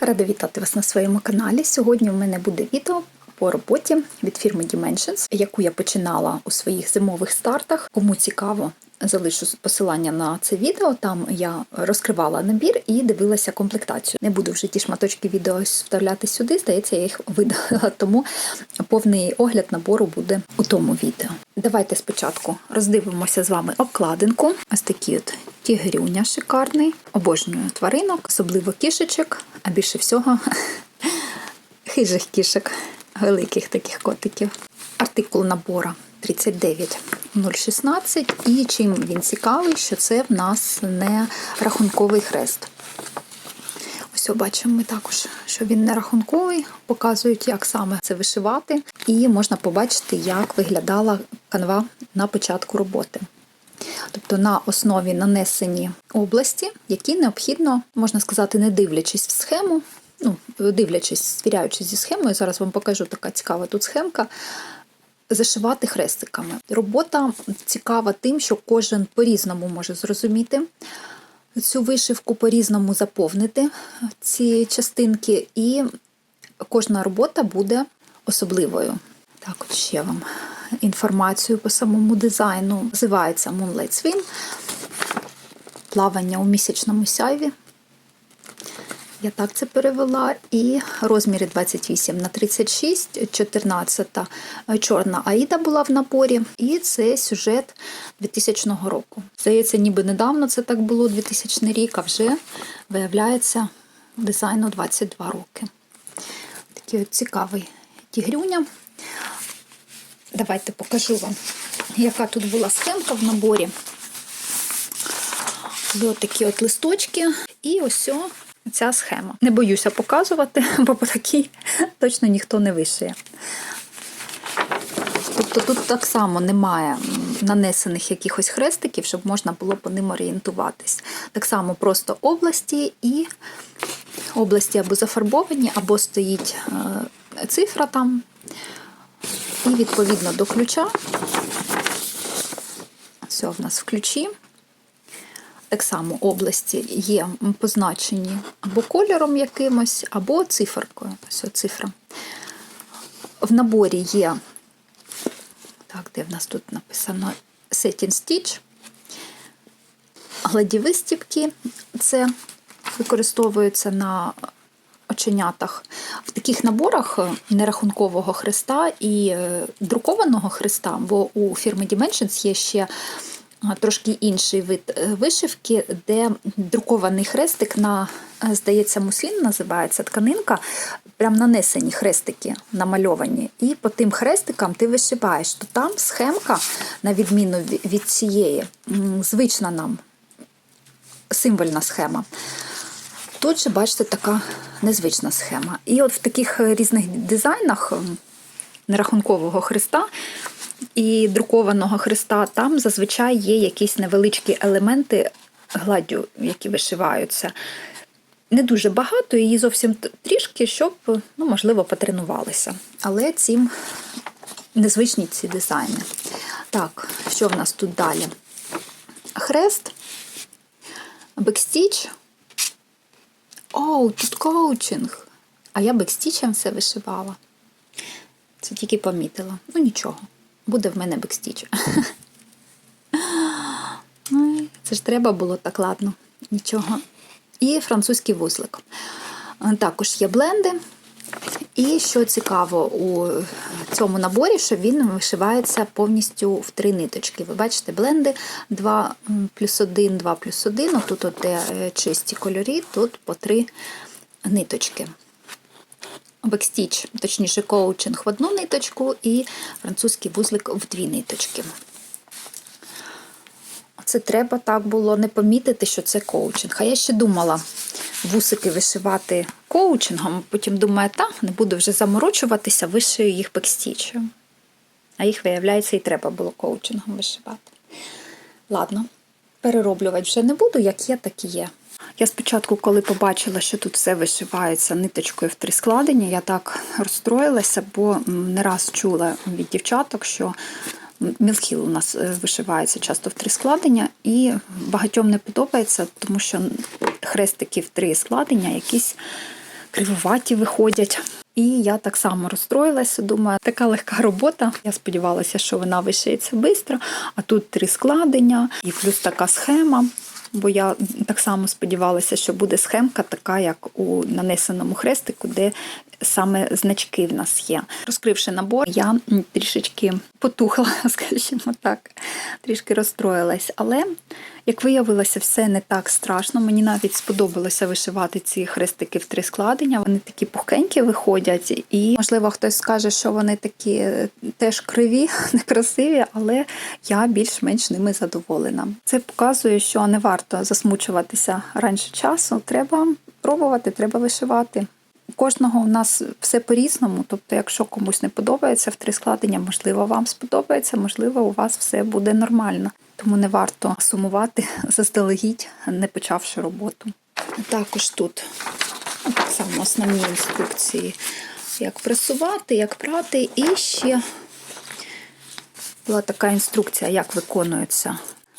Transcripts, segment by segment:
Рада вітати вас на своєму каналі. Сьогодні в мене буде відео по роботі від фірми Dimensions, яку я починала у своїх зимових стартах. Кому цікаво, залишу посилання на це відео. Там я розкривала набір і дивилася комплектацію. Не буду вже ті шматочки відео вставляти сюди, здається, я їх видалила, тому повний огляд набору буде у тому відео. Давайте спочатку роздивимося з вами обкладинку. Ось такий от тігрюня шикарний, обожнюю тваринок, особливо кішечок, а більше всього хижих кішок, великих таких котиків. Артикул набора 39016. І чим він цікавий, що це в нас не рахунковий хрест. Ось бачимо ми також, що він не рахунковий, показують, як саме це вишивати, і можна побачити, як виглядала канва на початку роботи. Тобто на основі нанесені області, які необхідно, можна сказати, не дивлячись в схему, ну, дивлячись, звіряючись зі схемою, зараз вам покажу така цікава тут схемка. Зашивати хрестиками. Робота цікава тим, що кожен по-різному може зрозуміти цю вишивку, по-різному заповнити ці частинки, і кожна робота буде особливою. Так, от ще вам інформацію по самому дизайну. Називається Moonlight Swim. Плавання у місячному сяйві. Я так це перевела. І розміри 28 на 36, 14 чорна Аїда була в наборі, і це сюжет 2000 року. Здається, ніби недавно це так було, 2000 рік, а вже виявляється дизайну 22 роки. Такий от цікавий тігрюня. Давайте покажу вам, яка тут була схемка в наборі. Були такі от листочки, і ось ця схема. Не боюся показувати, бо по такій точно ніхто не вишиє. Тобто тут так само немає нанесених якихось хрестиків, щоб можна було по ним орієнтуватись. Так само просто області і області або зафарбовані, або стоїть цифра там. І відповідно до ключа, все в нас в ключі. Так само області є позначені або кольором якимось, або циферкою. Ось цифра. В наборі є, так, де в нас тут написано Setting Stitch, гладі вистіпки, це використовується на оченятах. В таких наборах нерахункового хреста і друкованого хреста, бо у фірми Dimensions є ще трошки інший вид вишивки, де друкований хрестик на, здається, муслін називається тканинка, прям нанесені хрестики намальовані. І по тим хрестикам ти вишиваєш. То там схемка, на відміну від цієї, звична нам символьна схема. Тут же, бачите, така незвична схема. І от в таких різних дизайнах нерахункового хреста і друкованого хреста, там зазвичай є якісь невеличкі елементи гладдю, які вишиваються. Не дуже багато, її зовсім трішки, щоб, ну, можливо, потренувалися. Але цим незвичні ці дизайни. Так, що в нас тут далі? Хрест, бекстіч. Оу, тут коучинг. А я бекстічем все вишивала. Це тільки помітила. Ну нічого, буде в мене бекстіч. Це ж треба було так ладно, нічого. І французький вузлик. Також є бленди. І що цікаво у цьому наборі, що він вишивається повністю в три ниточки. Ви бачите, бленди 2 плюс 1, 2 плюс 1. Тут от чисті кольорі, тут по три ниточки. Бекстіч, точніше, коучинг в одну ниточку і французький вузлик в дві ниточки. Це треба так було не помітити, що це коучинг. А я ще думала вусики вишивати коучингом, потім думаю, так, не буду вже заморочуватися, вишию їх бекстічем. А їх, виявляється, і треба було коучингом вишивати. Ладно, перероблювати вже не буду, як є, так і є. Я спочатку, коли побачила, що тут все вишивається ниточкою в три складення, я так розстроїлася, бо не раз чула від дівчаток, що мілхіл у нас вишивається часто в три складення, і багатьом не подобається, тому що хрестики в три складення якісь кривуваті виходять. І я так само розстроїлася. Думаю, така легка робота. Я сподівалася, що вона вишиється швидко, а тут три складення і плюс така схема. Бо я так само сподівалася, що буде схемка, така як у нанесеному хрестику, де саме значки в нас є. Розкривши набор, я трішечки потухла, скажімо так, трішки розстроїлась. Але, як виявилося, все не так страшно. Мені навіть сподобалося вишивати ці хрестики в три складення. Вони такі пухкенькі виходять, і можливо хтось скаже, що вони такі е, теж криві, некрасиві, але я більш-менш ними задоволена. Це показує, що не варто засмучуватися раніше часу. Треба пробувати, треба вишивати. У кожного у нас все по-різному. Тобто, якщо комусь не подобається в три складення, можливо, вам сподобається, можливо, у вас все буде нормально. Тому не варто сумувати заздалегідь, не почавши роботу. Також тут так само основні інструкції, як пресувати, як прати, і ще була така інструкція, як виконується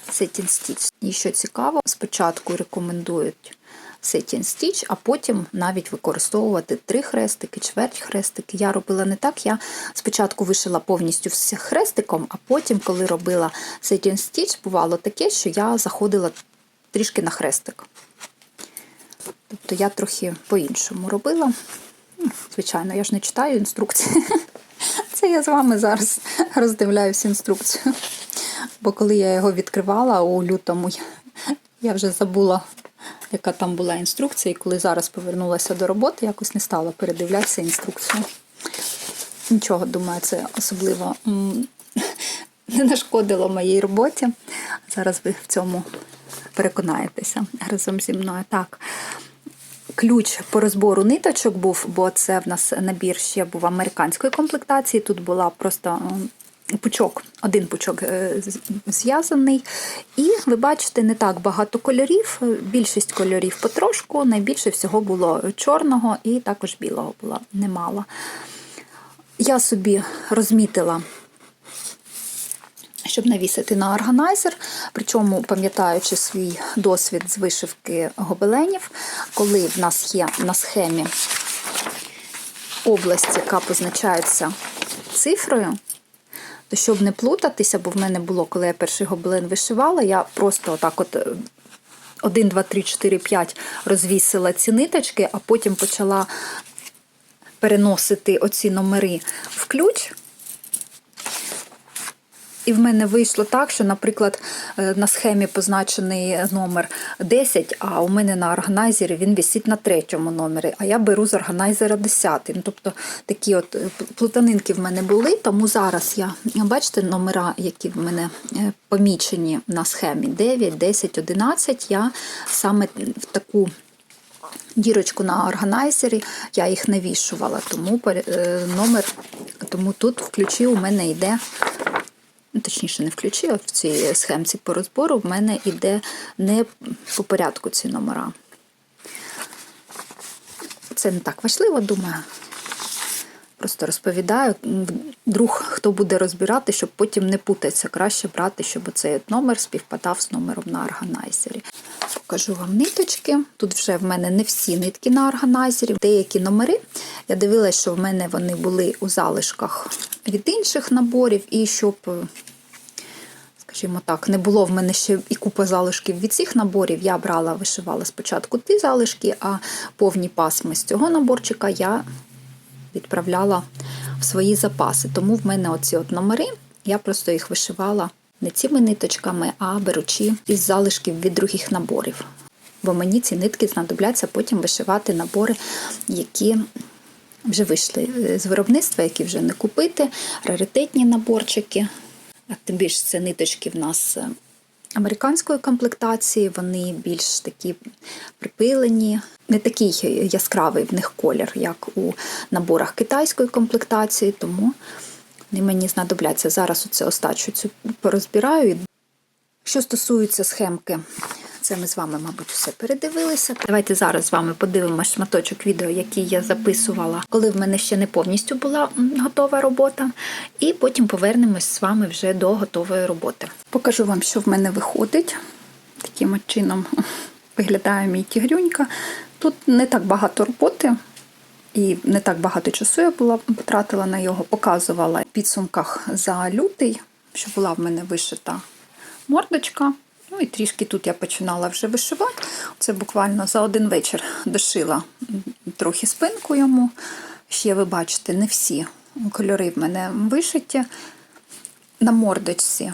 Setting Stitch. І що цікаво, спочатку рекомендують Setting Stitch, а потім навіть використовувати три хрестики, чверть хрестики. Я робила не так. Я спочатку вишила повністю все хрестиком, а потім, коли робила Setting Stitch, бувало таке, що я заходила трішки на хрестик. Тобто я трохи по-іншому робила. Ну, Звичайно, я ж не читаю інструкції. Це я з вами зараз роздивляюсь інструкцію. Бо коли я його відкривала у лютому, я вже забула, яка там була інструкція, і коли зараз повернулася до роботи, якось не стала передивлятися інструкцію. Нічого, думаю, це особливо не нашкодило моїй роботі. Зараз ви в цьому переконаєтеся разом зі мною. Так. Ключ по розбору ниточок був, бо це в нас набір ще був американської комплектації. Тут була просто пучок, один пучок е, зв'язаний. І ви бачите, не так багато кольорів. Більшість кольорів потрошку, найбільше всього було чорного і також білого було немало. Я собі розмітила щоб навісити на органайзер, причому пам'ятаючи свій досвід з вишивки гобеленів, коли в нас є на схемі область, яка позначається цифрою, то щоб не плутатися, бо в мене було, коли я перший гоблин вишивала, я просто отак от. е, 1, 2, 3, 4, 5 розвісила ці ниточки, а потім почала переносити оці номери в ключ. І в мене вийшло так, що, наприклад, е, на схемі позначений номер 10, а у мене на органайзері він висить на третьому номері, а я беру з органайзера 10. Ну, тобто такі от е, плутанинки в мене були, тому зараз я, бачите, номера, які в мене е, помічені на схемі? 9, 10, 11, я саме в таку дірочку на органайзері, я їх навішувала, тому номер, тому тут в ключі у мене йде точніше, не включила в цій схемці по розбору в мене йде не по порядку ці номера. Це не так важливо, думаю. Просто розповідаю, друг, хто буде розбирати, щоб потім не путатися. Краще брати, щоб цей номер співпадав з номером на органайзері. Покажу вам ниточки. Тут вже в мене не всі нитки на органайзері, деякі номери. Я дивилася, що в мене вони були у залишках від інших наборів, і щоб, е, скажімо так, не було в мене ще і купа залишків від цих наборів. Я брала, вишивала спочатку ті залишки, а повні пасми з цього наборчика я відправляла в свої запаси. Тому в мене оці от номери, я просто їх вишивала не цими ниточками, а беручи із залишків від других наборів. Бо мені ці нитки знадобляться потім вишивати набори, які вже вийшли е, з виробництва, які вже не купити, раритетні наборчики. А тим більше це ниточки в нас е, американської комплектації, вони більш такі припилені, не такий яскравий в них колір, як у наборах китайської комплектації, тому вони мені знадобляться. Зараз оце остачу цю порозбираю. Що стосується схемки, це ми з вами, мабуть, все передивилися. Давайте зараз з вами подивимося шматочок відео, який я записувала, коли в мене ще не повністю була готова робота. І потім повернемось з вами вже до готової роботи. Покажу вам, що в мене виходить. Таким чином виглядає мій тігрюнька. Тут не так багато роботи. І не так багато часу я була потратила на його, показувала в підсумках за лютий, що була в мене вишита мордочка. Ну і трішки тут я починала вже вишивати. Це буквально за один вечір дошила трохи спинку йому. Ще ви бачите, не всі кольори в мене вишиті на мордочці.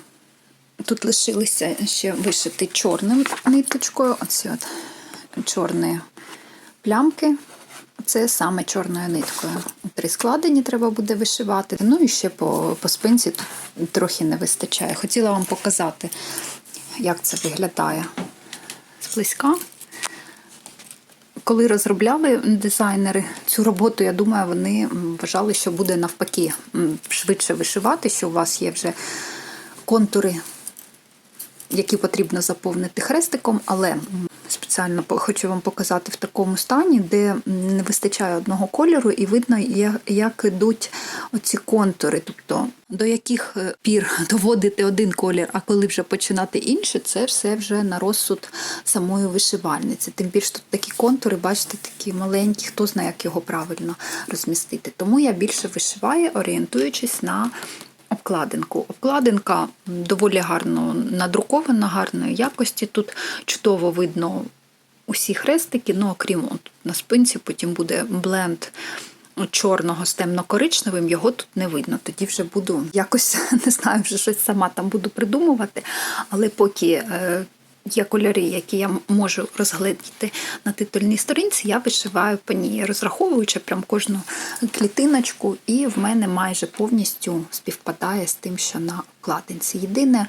Тут лишилися ще вишити чорним ниточкою. Оці от чорні плямки. Це саме чорною ниткою. Три складені треба буде вишивати. Ну і ще по, по спинці трохи не вистачає. Хотіла вам показати, як це виглядає зблизька. Коли розробляли дизайнери цю роботу, я думаю, вони вважали, що буде навпаки швидше вишивати, що у вас є вже контури, які потрібно заповнити хрестиком, але спеціально хочу вам показати в такому стані, де не вистачає одного кольору, і видно, як ідуть оці контури, тобто до яких е, пір доводити один колір, а коли вже починати інше, це все вже на розсуд самої вишивальниці. Тим більше тут такі контури, бачите, такі маленькі, хто знає, як його правильно розмістити. Тому я більше вишиваю, орієнтуючись на обкладинку. Обкладинка доволі гарно надрукована, гарної якості. Тут чудово видно усі хрестики, ну окрім от на спинці, потім буде бленд чорного з темно-коричневим, його тут не видно. Тоді вже буду якось не знаю, вже щось сама там буду придумувати. Але поки е, є кольори, які я можу розгледіти на титульній сторінці, я вишиваю по ній, розраховуючи прям кожну клітиночку, і в мене майже повністю співпадає з тим, що на обкладинці. Єдине,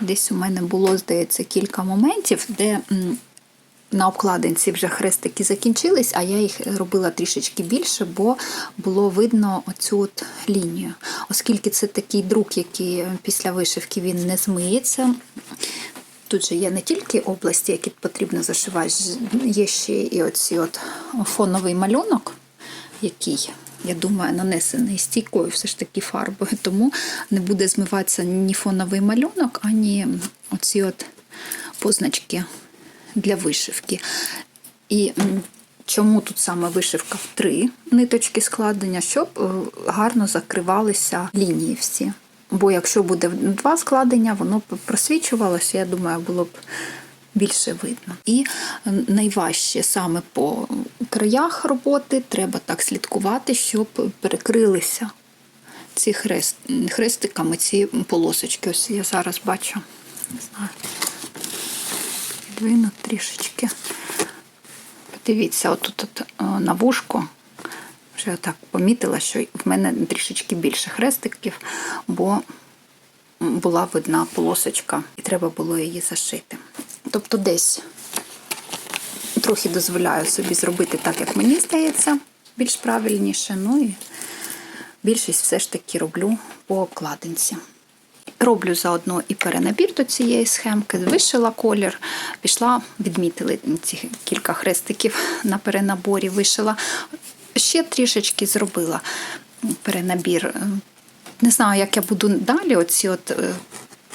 десь у мене було, здається, кілька моментів, де на обкладинці вже хрестики закінчились, а я їх робила трішечки більше, бо було видно оцю от лінію. Оскільки це такий друк, який після вишивки він не змиється. Тут же є не тільки області, які потрібно зашивати, є ще і оці от фоновий малюнок, який, я думаю, нанесений стійкою все ж таки фарбою, тому не буде змиватися ні фоновий малюнок, ані оці от позначки для вишивки. І чому тут саме вишивка в три ниточки складення, щоб е, гарно закривалися лінії всі. Бо якщо буде два складення, воно б просвічувалося, я думаю, було б більше видно. І найважче саме по краях роботи треба так слідкувати, щоб перекрилися ці хрест, хрестиками, ці полосочки. Ось я зараз бачу, не знаю, підвину трішечки. Подивіться, отут от, е, на вушку. Вже я так помітила, що в мене трішечки більше хрестиків, бо була видна полосочка, і треба було її зашити. Тобто десь трохи дозволяю собі зробити так, як мені здається, більш правильніше. Ну і більшість все ж таки роблю по обкладинці. Роблю заодно і перенабір до цієї схемки, вишила колір, пішла, відмітили ці кілька хрестиків на перенаборі, вишила. Ще трішечки зробила перенабір. Не знаю, як я буду далі. Оці от е,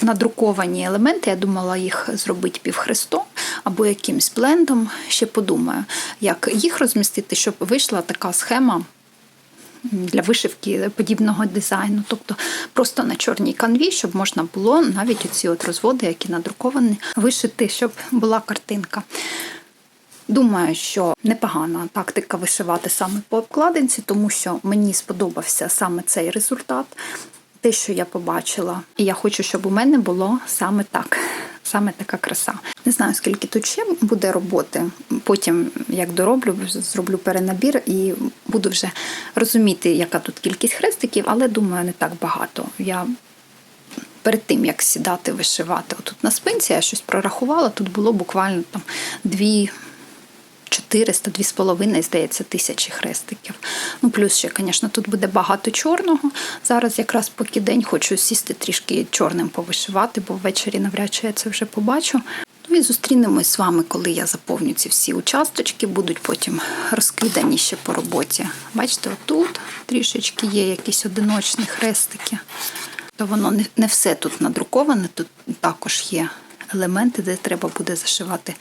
надруковані елементи. Я думала їх зробити півхрестом або якимсь блендом. Ще подумаю, як їх розмістити, щоб вийшла така схема для вишивки подібного дизайну, тобто просто на чорній канві, щоб можна було навіть оці от розводи, які надруковані, вишити, щоб була картинка. Думаю, що непогана тактика вишивати саме по обкладинці, тому що мені сподобався саме цей результат, те, що я побачила. І я хочу, щоб у мене було саме так, саме така краса. Не знаю, скільки тут ще буде роботи. Потім, як дороблю, зроблю перенабір і буду вже розуміти, яка тут кількість хрестиків, але думаю, не так багато. Я перед тим, як сідати вишивати отут на спинці, я щось прорахувала, тут було буквально там дві. 400, 2,5, здається, тисячі хрестиків. Ну, плюс ще, звісно, тут буде багато чорного. Зараз якраз поки день хочу сісти трішки чорним повишивати, бо ввечері навряд чи я це вже побачу. Ну і зустрінемось з вами, коли я заповню ці всі участочки, будуть потім розкидані ще по роботі. Бачите, отут трішечки є якісь одиночні хрестики. То воно не, не все тут надруковане, тут також є елементи, де треба буде зашивати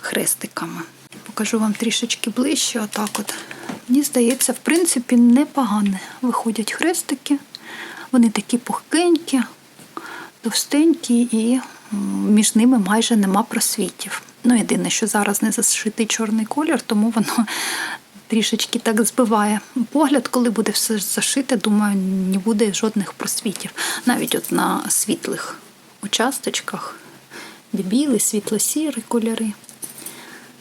хрестиками. Покажу вам трішечки ближче, отак от Мені здається, в принципі, непогано виходять хрестики. Вони такі пухкенькі, товстенькі і між ними майже нема просвітів. Ну, єдине, що зараз не зашитий чорний колір, тому воно трішечки так збиває погляд, коли буде все зашите, думаю, не буде жодних просвітів. Навіть от на світлих участочках, де білий, світло-сірі кольори.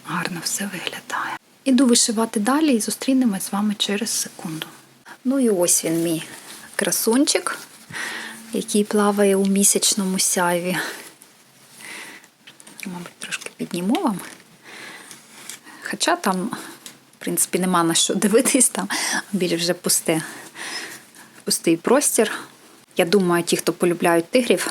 Гарно все виглядає. Іду вишивати далі і зустрінемось з вами через секунду. Ну і ось він, мій красунчик, який плаває у місячному сяйві. Мабуть, трошки підніму вам. Хоча там, в принципі, нема на що дивитись, там більш вже пусте, пустий простір. Я думаю, ті, хто полюбляють тигрів,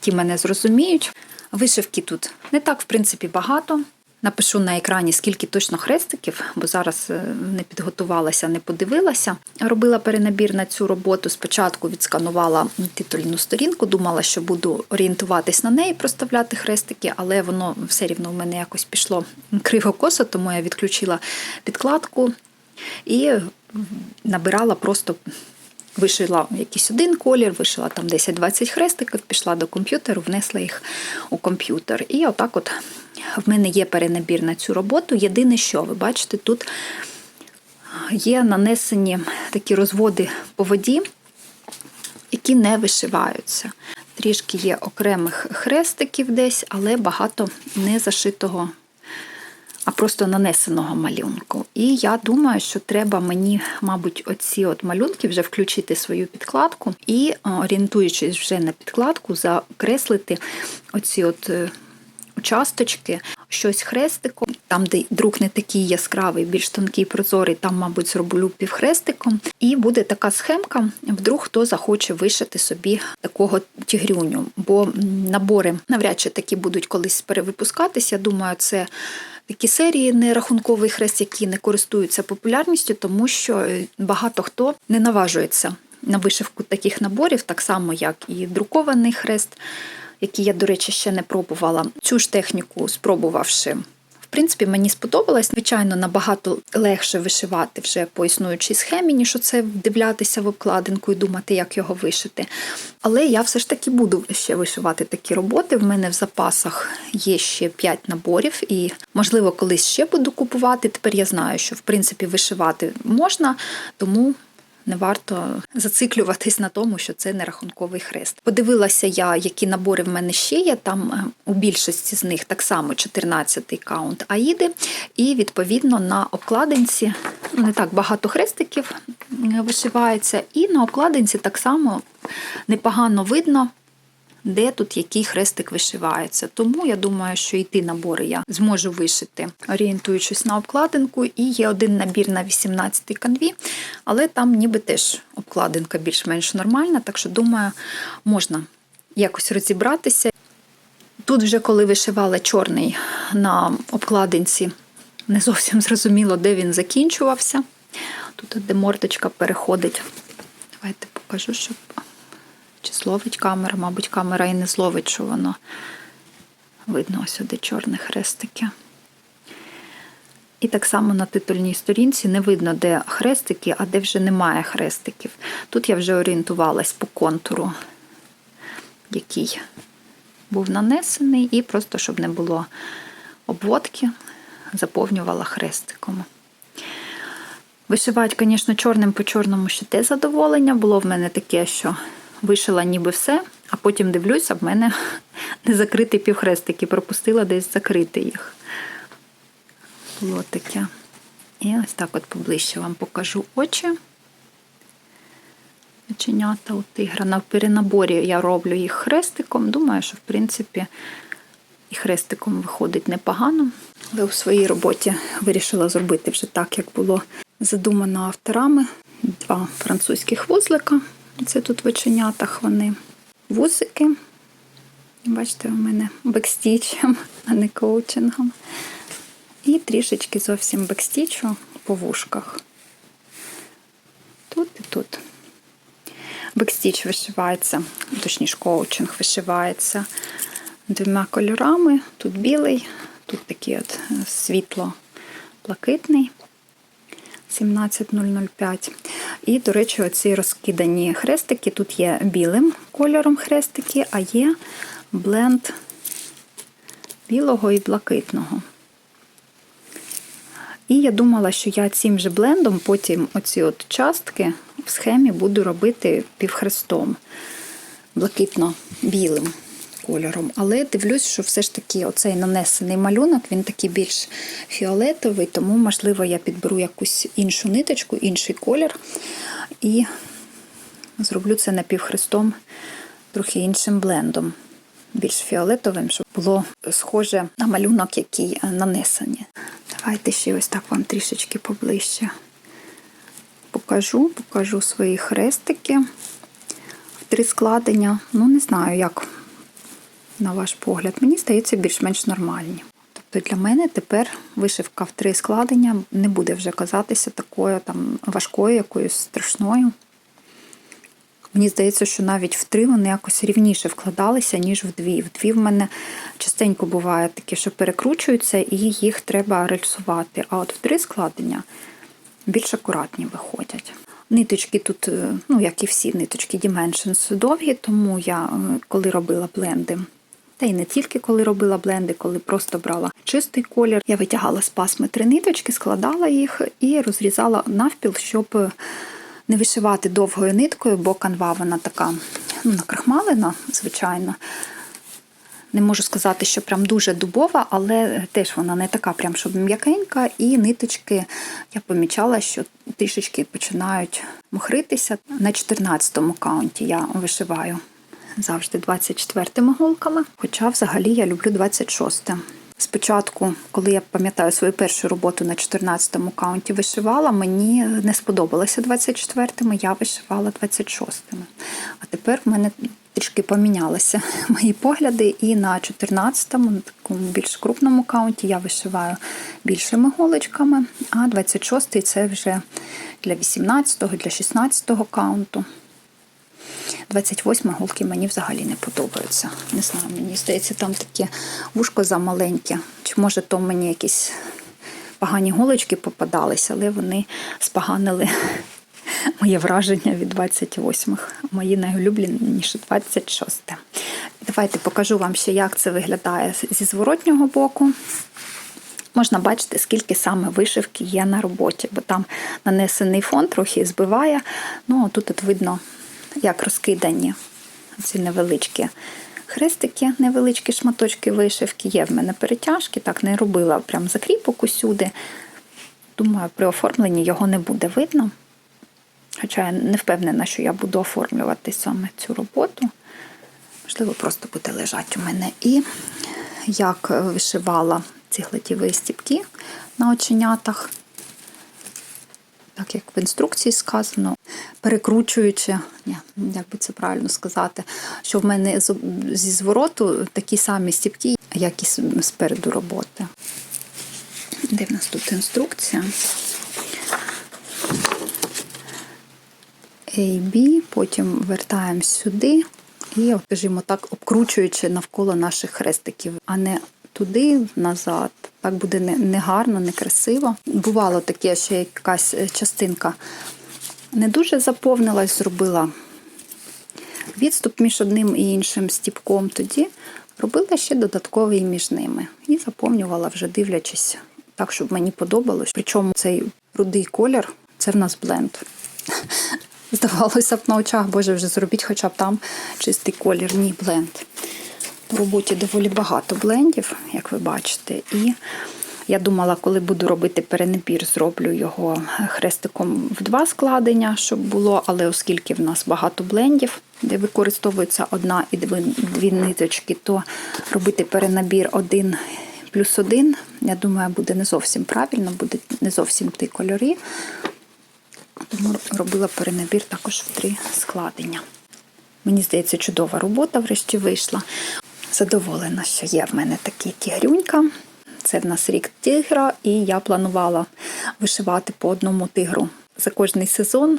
ті мене зрозуміють. Вишивки тут не так, в принципі, багато. Напишу на екрані, скільки точно хрестиків, бо зараз е, не підготувалася, не подивилася. Робила перенабір на цю роботу. Спочатку відсканувала титульну сторінку, думала, що буду орієнтуватись на неї, проставляти хрестики, але воно все рівно в мене якось пішло криво-косо, тому я відключила підкладку і набирала просто Вишила якийсь один колір, вишила там 10-20 хрестиків, пішла до комп'ютеру, внесла їх у комп'ютер. І отак от в мене є перенабір на цю роботу. Єдине, що ви бачите, тут є нанесені такі розводи по воді, які не вишиваються. Трішки є окремих хрестиків десь, але багато не зашитого а просто нанесеного малюнку. І я думаю, що треба мені, мабуть, оці от малюнки вже включити свою підкладку і, орієнтуючись вже на підкладку, закреслити оці от участочки, щось хрестиком. Там, де друк не такий яскравий, більш тонкий, прозорий, там, мабуть, зроблю півхрестиком. І буде така схемка, вдруг хто захоче вишити собі такого тігрюню. Бо набори навряд чи такі будуть колись перевипускатися. Думаю, це. Такі серії нерахунковий хрест, які не користуються популярністю, тому що е, багато хто не наважується на вишивку таких наборів, так само, як і друкований хрест, який я, до речі, ще не пробувала. Цю ж техніку спробувавши. В принципі, мені сподобалось. Звичайно, набагато легше вишивати вже по існуючій схемі, ніж оце вдивлятися в обкладинку і думати, як його вишити. Але я все ж таки буду ще вишивати такі роботи. В мене в запасах є ще 5 наборів, і, можливо, колись ще буду купувати. Тепер я знаю, що в принципі вишивати можна, тому не варто зациклюватись на тому, що це не рахунковий хрест. Подивилася я, які набори в мене ще є. Там е, у більшості з них так само 14-й каунт Аїди, і відповідно на обкладинці не так багато хрестиків вишивається, і на обкладинці так само непогано видно де тут який хрестик вишивається. Тому я думаю, що і ті набори я зможу вишити, орієнтуючись на обкладинку. І є один набір на 18-й канві, але там ніби теж обкладинка більш-менш нормальна, так що, думаю, можна якось розібратися. Тут, вже коли вишивала чорний на обкладинці, не зовсім зрозуміло, де він закінчувався. Тут, де мордочка переходить. Давайте покажу, щоб чи зловить камера, мабуть, камера і не зловить, що воно видно сюди чорні хрестики. І так само на титульній сторінці не видно, де хрестики, а де вже немає хрестиків. Тут я вже орієнтувалась по контуру, який був нанесений, і просто, щоб не було обводки, заповнювала хрестиком. Вишивати, звісно, чорним по чорному ще те задоволення. Було в мене таке, що вишила ніби все, а потім дивлюся, в мене не закритий півхрестик і пропустила десь закрити їх. Було таке. І ось так от поближче вам покажу очі. Оченята у тигра. На перенаборі я роблю їх хрестиком. Думаю, що, в принципі, і хрестиком виходить непогано. Але у своїй роботі вирішила зробити вже так, як було задумано авторами. Два французьких вузлика. Це тут в оченятах вони вусики. Бачите, у мене бекстічем, а не коучингом. І трішечки зовсім бекстічу по вушках. Тут і тут. Бекстіч вишивається, точніше, коучинг вишивається двома кольорами. Тут білий, тут такий от світло-блакитний. 17005. І, до речі, оці розкидані хрестики. Тут є білим кольором хрестики, а є бленд білого і блакитного. І я думала, що я цим же блендом потім оці от частки в схемі буду робити півхрестом, блакитно-білим кольором. Але дивлюсь, що все ж таки оцей нанесений малюнок, він такий більш фіолетовий, тому, можливо, я підберу якусь іншу ниточку, інший колір і зроблю це напівхрестом трохи іншим блендом, більш фіолетовим, щоб було схоже на малюнок, який нанесені. Давайте ще ось так вам трішечки поближче покажу, покажу свої хрестики в три складення. Ну, не знаю, як на ваш погляд. Мені здається, більш-менш нормальні. Тобто для мене тепер вишивка в три складення не буде вже казатися такою там важкою, якоюсь страшною. Мені здається, що навіть в три вони якось рівніше вкладалися, ніж в дві. В дві в мене частенько буває таке, що перекручуються, і їх треба рельсувати. А от в три складення більш акуратні виходять. Ниточки тут, е, ну як і всі ниточки Dimensions довгі, тому я, е, коли робила бленди, та й не тільки коли робила бленди, коли просто брала чистий колір, я витягала з пасми три ниточки, складала їх і розрізала навпіл, щоб не вишивати довгою ниткою, бо канва вона така ну, накрахмалена, звичайно. Не можу сказати, що прям дуже дубова, але теж вона не така, прям щоб м'якенька, і ниточки я помічала, що трішечки починають мухритися. На 14-му каунті я вишиваю завжди 24 голками, хоча взагалі я люблю 26. Спочатку, коли я пам'ятаю свою першу роботу на 14-му каунті вишивала, мені не сподобалося 24-ми, я вишивала 26-ми. А тепер в мене трішки помінялися мої погляди, і на 14-му, на такому більш крупному каунті, я вишиваю більшими голочками, а 26-й це вже для 18-го, для 16-го каунту. 28 голки мені взагалі не подобаються. Не знаю, мені здається, там таке вушко замаленьке. Чи може то мені якісь погані голочки попадалися, але вони споганили моє враження від 28-х. Мої найулюбленіші 26. Давайте покажу вам ще, як це виглядає зі зворотнього боку. Можна бачити, скільки саме вишивки є на роботі, бо там нанесений фон трохи збиває. Ну, а тут от видно як розкидані ці невеличкі хрестики, невеличкі шматочки вишивки. Є в мене перетяжки, так не робила прям закріпок усюди. Думаю, при оформленні його не буде видно. Хоча я не впевнена, що я буду оформлювати саме цю роботу. Можливо, просто буде лежати у мене. І як вишивала ці гладіві стіпки на оченятах, так як в інструкції сказано, перекручуючи, ні, як би це правильно сказати, що в мене зі звороту такі самі стіпки, як і спереду роботи. Де в нас тут інструкція? AB, потім вертаємо сюди і, скажімо так, обкручуючи навколо наших хрестиків, а не туди, назад. Так буде негарно, некрасиво. Бувало таке, що якась частинка не дуже заповнилась, зробила відступ між одним і іншим стіпком. Тоді робила ще додатковий між ними і заповнювала, вже дивлячись так, щоб мені подобалось. Причому цей рудий колір це в нас бленд. Здавалося б на очах, боже, вже зробіть хоча б там чистий колір, ні бленд. У роботі доволі багато блендів, як ви бачите. І я думала, коли буду робити перенабір, зроблю його хрестиком в два складення, щоб було, але оскільки в нас багато блендів, де використовується одна і дві ниточки, то робити перенабір один плюс один, я думаю, буде не зовсім правильно, буде не зовсім ті кольори. Тому робила перенабір також в три складення. Мені здається, чудова робота врешті вийшла. Задоволена, що є в мене такі тігрюнька. Це в нас рік тигра, і я планувала вишивати по одному тигру за кожний сезон.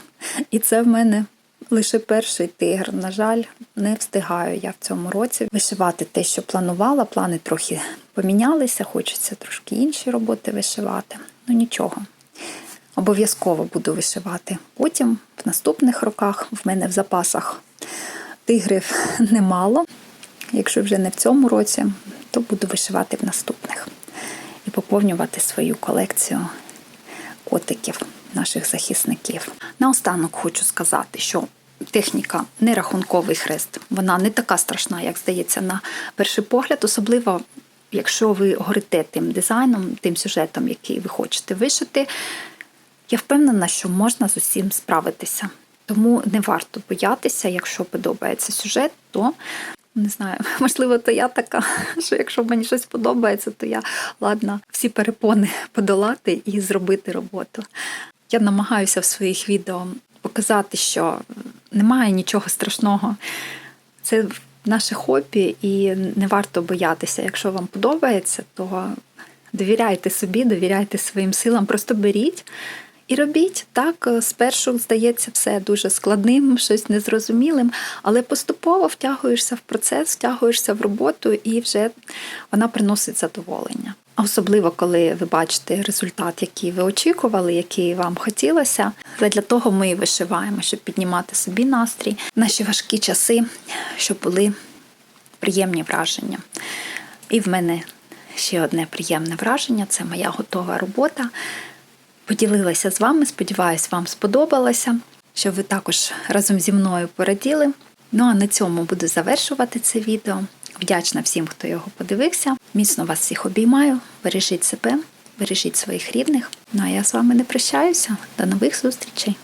І це в мене лише перший тигр. На жаль, не встигаю я в цьому році вишивати те, що планувала. Плани трохи помінялися, хочеться трошки інші роботи вишивати. Ну нічого. Обов'язково буду вишивати. Потім, в наступних роках, в мене в запасах тигрів немало. Якщо вже не в цьому році, то буду вишивати в наступних і поповнювати свою колекцію котиків, наших захисників. Наостанок хочу сказати, що техніка нерахунковий хрест, вона не така страшна, як здається, на перший погляд, особливо. Якщо ви горите тим дизайном, тим сюжетом, який ви хочете вишити, я впевнена, що можна з усім справитися. Тому не варто боятися, якщо подобається сюжет, то не знаю, можливо, то я така, що якщо мені щось подобається, то я ладна всі перепони подолати і зробити роботу. Я намагаюся в своїх відео показати, що немає нічого страшного. Це наше хобі, і не варто боятися. Якщо вам подобається, то довіряйте собі, довіряйте своїм силам, просто беріть. І робіть так, спершу здається все дуже складним, щось незрозумілим, але поступово втягуєшся в процес, втягуєшся в роботу, і вже вона приносить задоволення. Особливо, коли ви бачите результат, який ви очікували, який вам хотілося. Але Для того ми і вишиваємо, щоб піднімати собі настрій наші важкі часи, щоб були приємні враження. І в мене ще одне приємне враження це моя готова робота поділилася з вами. Сподіваюсь, вам сподобалося, що ви також разом зі мною пораділи. Ну а на цьому буду завершувати це відео. Вдячна всім, хто його подивився. Міцно вас всіх обіймаю. Бережіть себе, бережіть своїх рідних. Ну а я з вами не прощаюся. До нових зустрічей!